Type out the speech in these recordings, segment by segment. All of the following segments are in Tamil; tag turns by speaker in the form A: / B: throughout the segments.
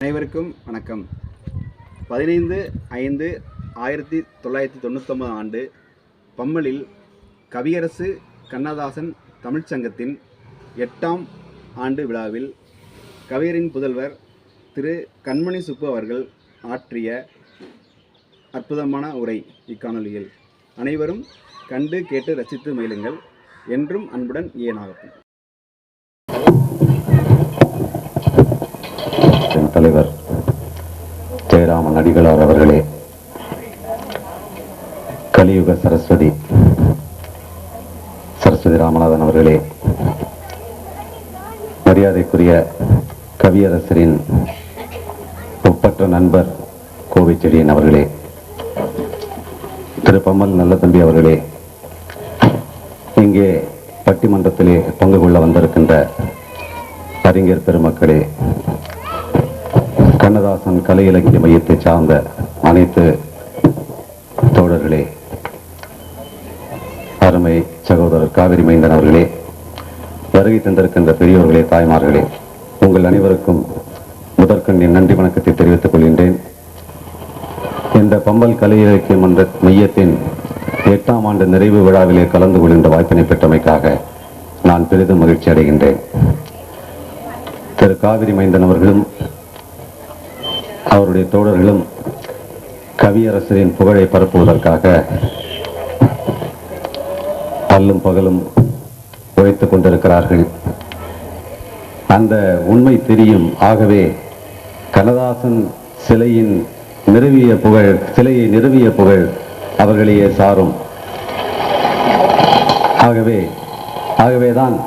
A: அனைவருக்கும் வணக்கம். பதினைந்து ஐந்து ஆயிரத்தி தொள்ளாயிரத்தி தொண்ணூத்தொம்பது ஆண்டு பம்மலில் கவியரசு கண்ணதாசன் தமிழ்ச் சங்கத்தின் எட்டாம் ஆண்டு விழாவில் கவியரின் புதல்வர் திரு கண்மணி சுப்பு அவர்கள் ஆற்றிய அற்புதமான உரை இக்காணொலியில். அனைவரும் கண்டு கேட்டு ரசித்து மயிலுங்கள் என்றும் அன்புடன் ஏனாகட்டும்
B: தலைவர் ஜெயராமன் அடிகளார் அவர்களே கலியுக சரஸ்வதி சரஸ்வதி ராமநாதன் அவர்களே மரியாதைக்குரிய கவியரசரின் ஒப்பற்ற நண்பர் கோவிச்செடியன் அவர்களே திரு பம்மல் நல்லதம்பி அவர்களே இங்கே பட்டிமன்றத்திலே பங்கு கொள்ள வந்திருக்கின்ற அறிஞர் பெருமக்களே கண்ணதாசன் கலை இலக்கிய மையத்தை சார்ந்த அனைத்து தோழர்களே அருமை சகோதரர் காவிரி மைந்தன் அவர்களே வருகை தந்திருக்கின்ற பெரியோர்களே தாய்மார்களே உங்கள் அனைவருக்கும் முதற்கண் என் நன்றி வணக்கத்தை தெரிவித்துக் கொள்கின்றேன். இந்த பம்பல் கலை இலக்கிய மன்ற மையத்தின் எட்டாம் ஆண்டு நிறைவு விழாவிலே கலந்து கொள்கின்ற வாய்ப்பினை பெற்றமைக்காக நான் பெரிதும் மகிழ்ச்சி அடைகின்றேன். திரு காவிரி மைந்தன் அவர்களும் அவருடைய தோழர்களும் கவியரசரின் புகழை பரப்புவதற்காக பல்லும் பகலும் உழைத்துக் கொண்டிருக்கிறார்கள். அந்த உண்மை தெரியும். ஆகவே கண்ணதாசன் சிலையின் நிறுவிய புகழ் சிலையை நிறுவிய புகழ் அவர்களையே சாரும். ஆகவே ஆகவேதான்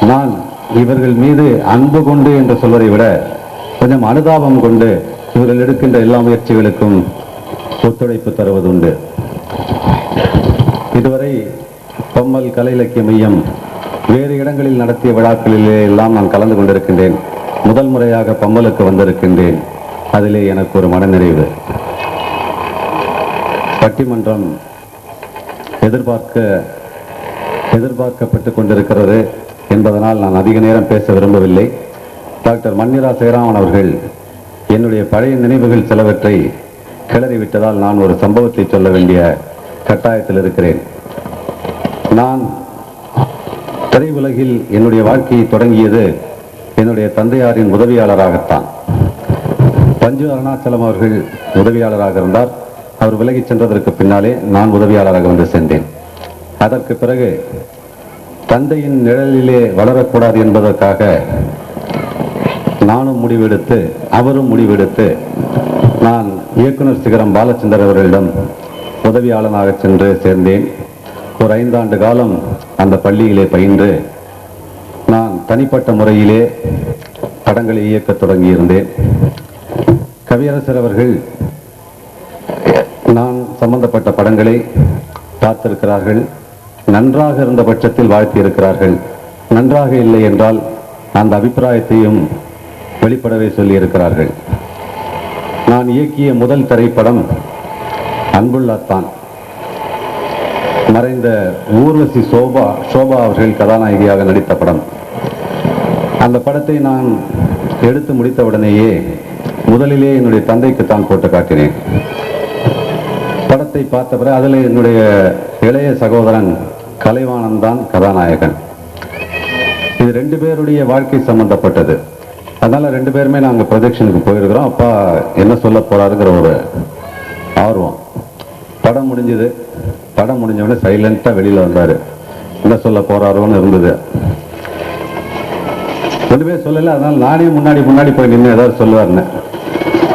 B: நான் இவர்கள் மீது அன்பு கொண்டு என்று சொல்வதை விட கொஞ்சம் அனுதாபம் கொண்டு இவர்கள் எடுக்கின்ற எல்லா முயற்சிகளுக்கும் ஒத்துழைப்பு தருவதுண்டு. இதுவரை பொம்மல் கலை இலக்கிய மையம் வேறு இடங்களில் நடத்திய விழாக்களிலே எல்லாம் நான் கலந்து கொண்டிருக்கின்றேன். முதல் முறையாக பம்மலுக்கு வந்திருக்கின்றேன். அதிலே எனக்கு ஒரு மனநிறைவு. பட்டிமன்றம் எதிர்பார்க்க எதிர்பார்க்கப்பட்டு கொண்டிருக்கிறது என்பதனால் நான் அதிக நேரம் பேச விரும்பவில்லை. டாக்டர் மன்னிரா சேராமன் அவர்கள் என்னுடைய பழைய நினைவுகள் சிலவற்றை கிளறிவிட்டதால் நான் ஒரு சம்பவத்தை சொல்ல வேண்டிய கட்டாயத்தில் இருக்கிறேன். நான் திரையுலகில் என்னுடைய வாழ்க்கையை தொடங்கியது என்னுடைய தந்தையாரின் உதவியாளராகத்தான். பஞ்சு அருணாச்சலம் அவர்கள் உதவியாளராக இருந்தார். அவர் விலகிச் சென்றதற்கு பின்னாலே நான் உதவியாளராக வந்து சென்றேன் அதற்கு பிறகு தந்தையின் நிழலிலே வளரக்கூடாது என்பதற்காக நானும் முடிவெடுத்து அவரும் முடிவெடுத்து நான் இயக்குனர் சிகரம் பாலச்சந்தர் அவர்களிடம் உதவியாளனாக சென்று சேர்ந்தேன். ஒரு ஐந்தாண்டு காலம் அந்த பள்ளியிலே பயின்று நான் தனிப்பட்ட முறையிலே படங்களை இயக்கத் தொடங்கியிருந்தேன். கவியரசர் அவர்கள் நான் சம்பந்தப்பட்ட படங்களை பார்த்திருக்கிறார்கள் நன்றாக இருந்த பட்சத்தில் வாழ்த்தியிருக்கிறார்கள். நன்றாக இல்லை என்றால் அந்த அபிப்பிராயத்தையும் வெளிப்படவே சொல்லியிருக்கிறார்கள். நான் இயக்கிய முதல் திரைப்படம் அன்புள்ளாத்தான். மறைந்த ஊர்வசி சோபா சோபா அவர்கள் கதாநாயகியாக நடித்த படம். அந்த படத்தை நான் எடுத்து முடித்தவுடனேயே முதலிலே என்னுடைய தந்தைக்கு தான் போட்டு காட்டினேன். படத்தை பார்த்த பிறகு அதில் என்னுடைய இளைய சகோதரன் கலைவாணன் தான் கதாநாயகன். இது ரெண்டு பேருடைய வாழ்க்கை சம்பந்தப்பட்டது. அதனால ரெண்டு பேருமே நாங்கள் ப்ரொஜெக்ஷனுக்கு போயிருக்கிறோம். அப்பா என்ன சொல்ல போறாருங்கிற ஒரு ஆர்வம். படம் முடிஞ்சது. படம் முடிஞ்ச உடனே சைலண்டா வெளியில வந்தாரு. என்ன சொல்ல போகிறாரோன்னு இருந்தது. ஒன்றுமே சொல்லலை. அதனால நானே முன்னாடி முன்னாடி போய் நின்று ஏதாவது சொல்லுவாருன்னு.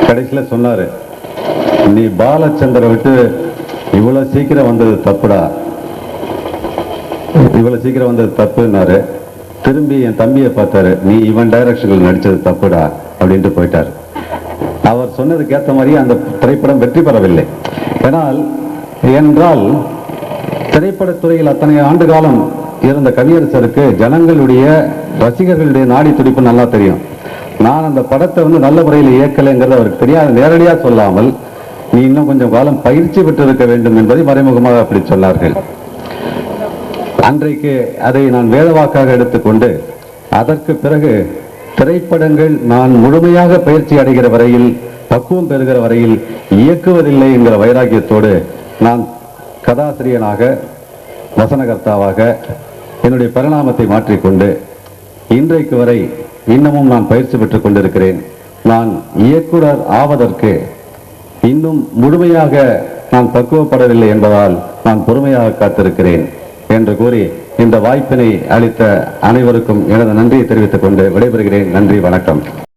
B: கடைசியில சொன்னாரு நீ பாலச்சந்திர விட்டு இவ்வளவு சீக்கிரம் வந்தது தப்புடா. இவ்வளவு சீக்கிரம் வந்தது தப்புன்னாரு. திரும்பி என் தம்பியை பார்த்தாரு நீ இவன் டைரக்ஷனில் நடிச்சது தப்புடா அப்படின்ட்டு போயிட்டார். அவர் சொன்னதுக்கு ஏற்ற மாதிரி அந்த திரைப்படம் வெற்றி பெறவில்லை. ஏனால் ஏனென்றால் திரைப்படத்துறையில் அத்தனை ஆண்டு காலம் இருந்த கவியரசருக்கு ஜனங்களுடைய ரசிகர்களுடைய நாடி துடிப்பு நல்லா தெரியும். நான் அந்த படத்தை வந்து நல்ல முறையில் இயக்கலைங்கிறது அவருக்கு தெரியாது நேரடியாக சொல்லாமல் நீ இன்னும் கொஞ்சம் காலம் பயிற்சி பெற்றிருக்க வேண்டும் என்பதை மறைமுகமாக அப்படி சொன்னார்கள். அன்றைக்கு அதை நான் வேதவாக்காக எடுத்துக்கொண்டு அதற்கு பிறகு திரைப்படங்கள் நான் முழுமையாக பயிற்சி அடைகிற வரையில் பக்குவம் பெறுகிற வரையில் இயக்குவதில்லை என்கிற வைராக்கியத்தோடு நான் கதாசிரியனாக வசனகர்த்தாவாக என்னுடைய பரிணாமத்தை மாற்றிக்கொண்டு இன்றைக்கு வரை இன்னமும் நான் பயிற்சி பெற்றுக் கொண்டிருக்கிறேன். நான் இயக்குனர் ஆவதற்கு இன்னும் முழுமையாக நான் பக்குவப்படவில்லை என்பதால் நான் பொறுமையாக காத்திருக்கிறேன். என்று கூறி இந்த வாய்ப்பினை அளித்த அனைவருக்கும் எனது நன்றியை தெரிவித்துக் கொண்டு விடைபெறுகிறேன். நன்றி வணக்கம்.